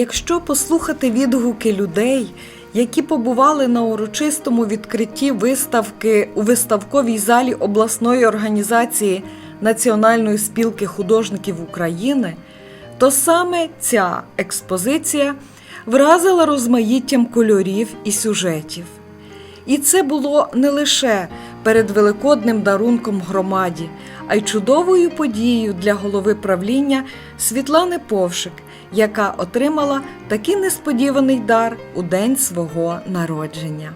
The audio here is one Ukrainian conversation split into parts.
Якщо послухати відгуки людей, які побували на урочистому відкритті виставки у виставковій залі обласної організації Національної спілки художників України, то саме ця експозиція вразила розмаїттям кольорів і сюжетів. І це було не лише перед великодним дарунком громаді, а й чудовою подією для голови правління Світлани Повшик, яка отримала такий несподіваний дар у день свого народження.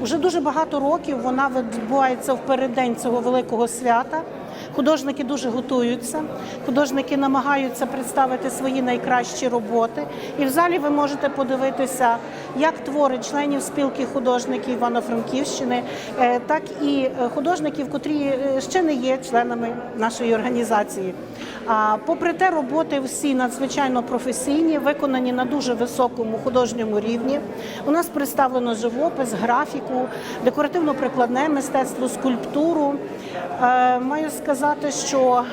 Уже дуже багато років вона відбувається в переддень цього великого свята. Художники дуже готуються, художники намагаються представити свої найкращі роботи. І в залі ви можете подивитися як твори членів спілки художників Івано-Франківщини, е, так і е, художників, котрі е, ще не є членами нашої організації. А попри те, роботи всі надзвичайно професійні, виконані на дуже високому художньому рівні. У нас представлено живопис, графіку, декоративно-прикладне мистецтво, скульптуру. Маю сказати, що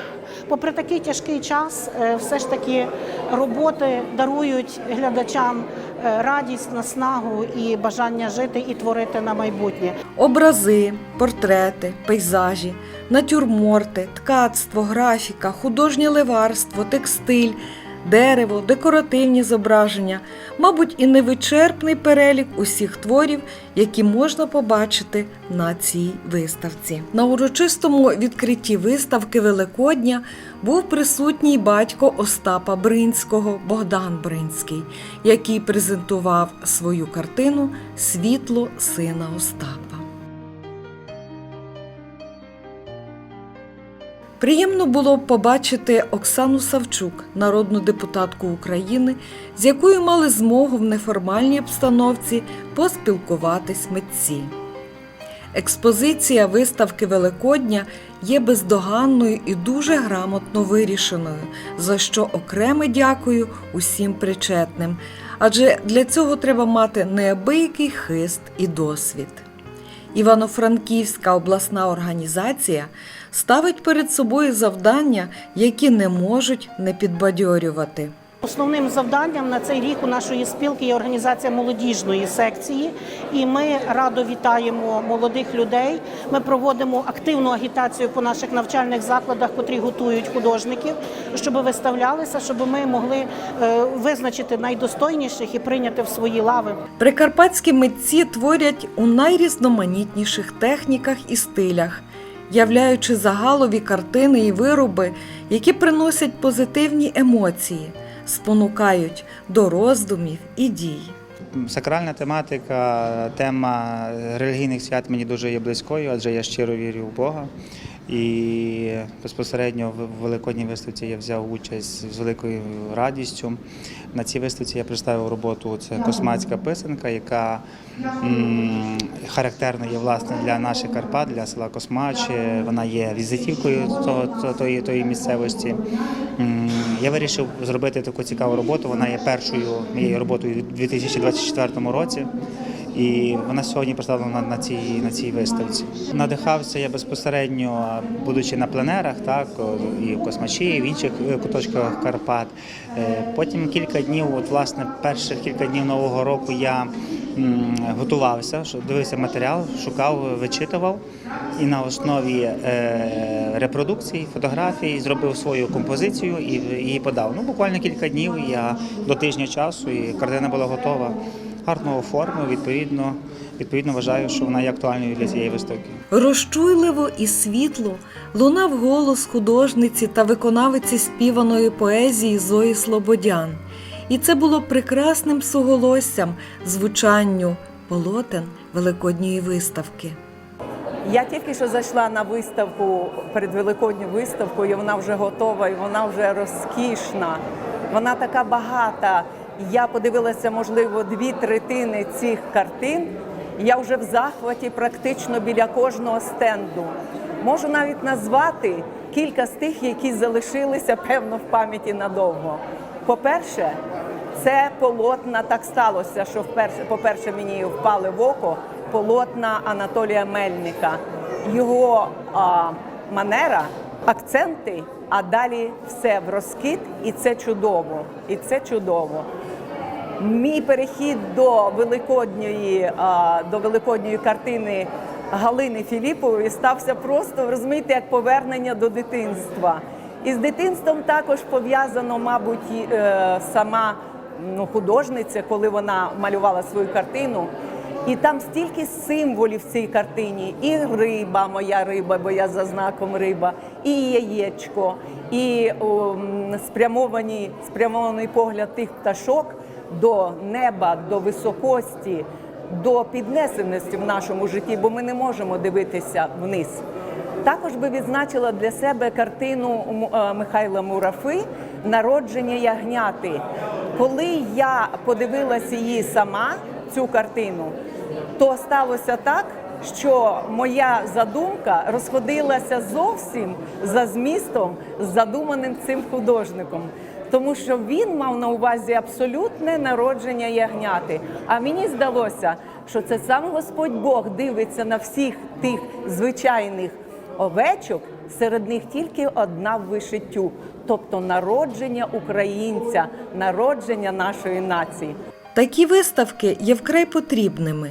попри такий тяжкий час, е, все ж таки роботи дарують глядачам е, радість, наснагу і бажання жити і творити на майбутнє. Образи, портрети, пейзажі, натюрморти, ткацтво, графіка, художнє ливарство, текстиль, дерево, декоративні зображення, мабуть, і невичерпний перелік усіх творів, які можна побачити на цій виставці. На урочистому відкритті виставки Великодня був присутній батько Остапа Бринського Богдан Бринський, який презентував свою картину Світло сина Остапа. Приємно було побачити Оксану Савчук, народну депутатку України, з якою мали змогу в неформальній обстановці поспілкуватись митці. Експозиція виставки Великодня є бездоганною і дуже грамотно вирішеною, за що окреме дякую усім причетним, адже для цього треба мати неабиякий хист і досвід. Івано-Франківська обласна організація ставить перед собою завдання, які не можуть не підбадьорювати. Основним завданням на цей рік у нашої спілки є організація молодіжної секції, і ми радо вітаємо молодих людей. Ми проводимо активну агітацію по наших навчальних закладах, котрі готують художників, щоб виставлялися, щоб ми могли е, визначити найдостойніших і прийняти в свої лави. Прикарпатські митці творять у найрізноманітніших техніках і стилях, являючи загалові картини і вироби, які приносять позитивні емоції, спонукають до роздумів і дій. Сакральна тематика, тема релігійних свят мені дуже є близькою, адже я щиро вірю в Бога. І безпосередньо в Великодній виставці я взяв участь з великою радістю. На цій виставці я представив роботу це космацька писанка, яка характерна є власне для наших Карпат, для села Космач. Вона є візитівкою того, тої місцевості. Я вирішив зробити таку цікаву роботу. Вона є першою моєю роботою у 2024 році. І вона сьогодні представлена на, цій на цій виставці. Надихався я безпосередньо, будучи на пленерах, так і в Космачі, і в інших е, куточках Карпат. Е, Потім кілька днів, от власне, перших кілька днів нового року я готувався, дивився матеріал, шукав, вичитував і на основі е, репродукцій, фотографій зробив свою композицію і її подав. Ну буквально кілька днів я до тижня часу, і картина була готова гарно оформив, відповідно, відповідно вважаю, що вона є актуальною для цієї виставки. Розчуйливо і світло лунав голос художниці та виконавиці співаної поезії Зої Слободян. І це було прекрасним суголоссям звучанню полотен Великодньої виставки. Я тільки що зайшла на виставку перед великодню виставкою. Вона вже готова і вона вже розкішна. Вона така багата. Я подивилася, можливо, дві третини цих картин. Я вже в захваті практично біля кожного стенду. Можу навіть назвати кілька з тих, які залишилися певно в пам'яті надовго. По-перше, це полотна так сталося, що вперше, по-перше, мені впали в око полотна Анатолія Мельника. Його а, манера, акценти, а далі все в розкид, і це чудово. І це чудово. Мій перехід до великодньої, а, до великодньої картини Галини Філіпової стався просто розумієте, як повернення до дитинства. І з дитинством також пов'язано, мабуть, е, сама ну, художниця, коли вона малювала свою картину. І там стільки символів в цій картині: і риба, моя риба, бо я за знаком риба, і яєчко, і о, спрямовані, спрямований погляд тих пташок до неба, до високості, до піднесеності в нашому житті, бо ми не можемо дивитися вниз. Також би відзначила для себе картину е, Михайла Мурафи Народження ягняти. Коли я подивилася її сама, цю картину, то сталося так, що моя задумка розходилася зовсім за змістом, задуманим цим художником. Тому що він мав на увазі абсолютне народження ягняти. А мені здалося, що це сам Господь Бог дивиться на всіх тих звичайних овечок, серед них тільки одна в вишиттю, тобто народження українця, народження нашої нації. Такі виставки є вкрай потрібними,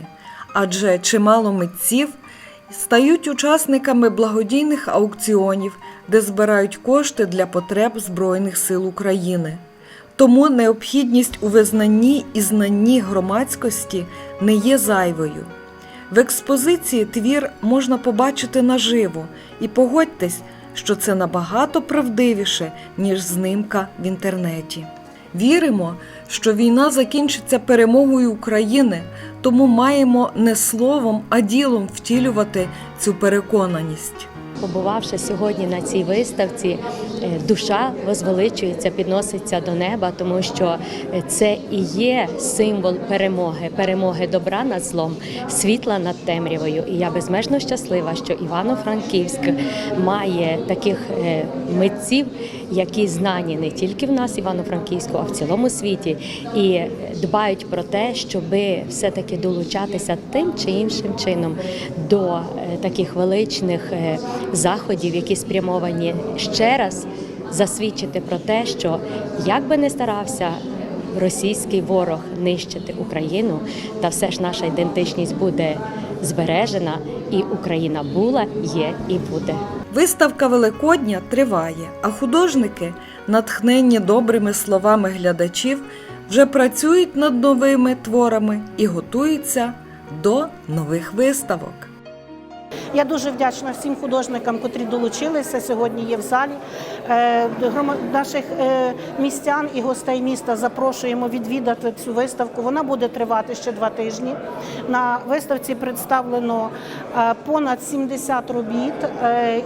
адже чимало митців стають учасниками благодійних аукціонів, де збирають кошти для потреб Збройних сил України. Тому необхідність у визнанні і знанні громадськості не є зайвою. В експозиції твір можна побачити наживо, і погодьтесь, що це набагато правдивіше, ніж знимка в інтернеті. Віримо, що війна закінчиться перемогою України, тому маємо не словом, а ділом втілювати цю переконаність. Побувавши сьогодні на цій виставці, е, душа возвеличується, підноситься до неба, тому що е, це і є символ перемоги, перемоги добра над злом, світла над темрявою. І я безмежно щаслива, що Івано-Франківськ має таких е, митців, які знані не тільки в нас, Івано-Франківську, а в цілому світі, і дбають про те, щоб все-таки долучатися тим чи іншим чином до е, таких величних е, заходів, які спрямовані ще раз засвідчити про те, що як би не старався російський ворог нищити Україну, та все ж наша ідентичність буде збережена, і Україна була, є і буде. Виставка Великодня триває, а художники, натхненні добрими словами глядачів, вже працюють над новими творами і готуються до нових виставок. Я дуже вдячна всім художникам, котрі долучилися сьогодні. Є в залі Е, наших е, містян і гостей міста. Запрошуємо відвідати цю виставку. Вона буде тривати ще два тижні. На виставці представлено е, понад 70 робіт,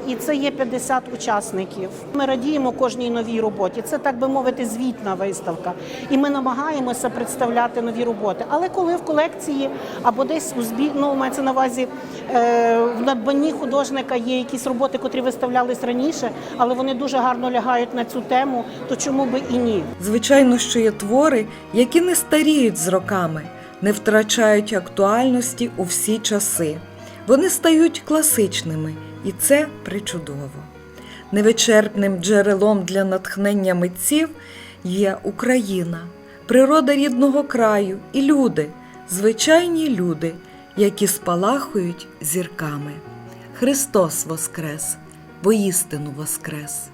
і це є 50 учасників. Ми радіємо кожній новій роботі. Це так би мовити, звітна виставка. І ми намагаємося представляти нові роботи. Але коли в колекції або десь у збі... ну, мається на увазі в надбанні художника є якісь роботи, котрі виставлялись раніше, але вони дуже гарно лягають на цю тему, то чому би і ні? Звичайно, що є твори, які не старіють з роками, не втрачають актуальності у всі часи. Вони стають класичними, і це причудово. Невичерпним джерелом для натхнення митців є Україна, природа рідного краю і люди, звичайні люди, які спалахують зірками. Христос Воскрес, воістину Воскрес!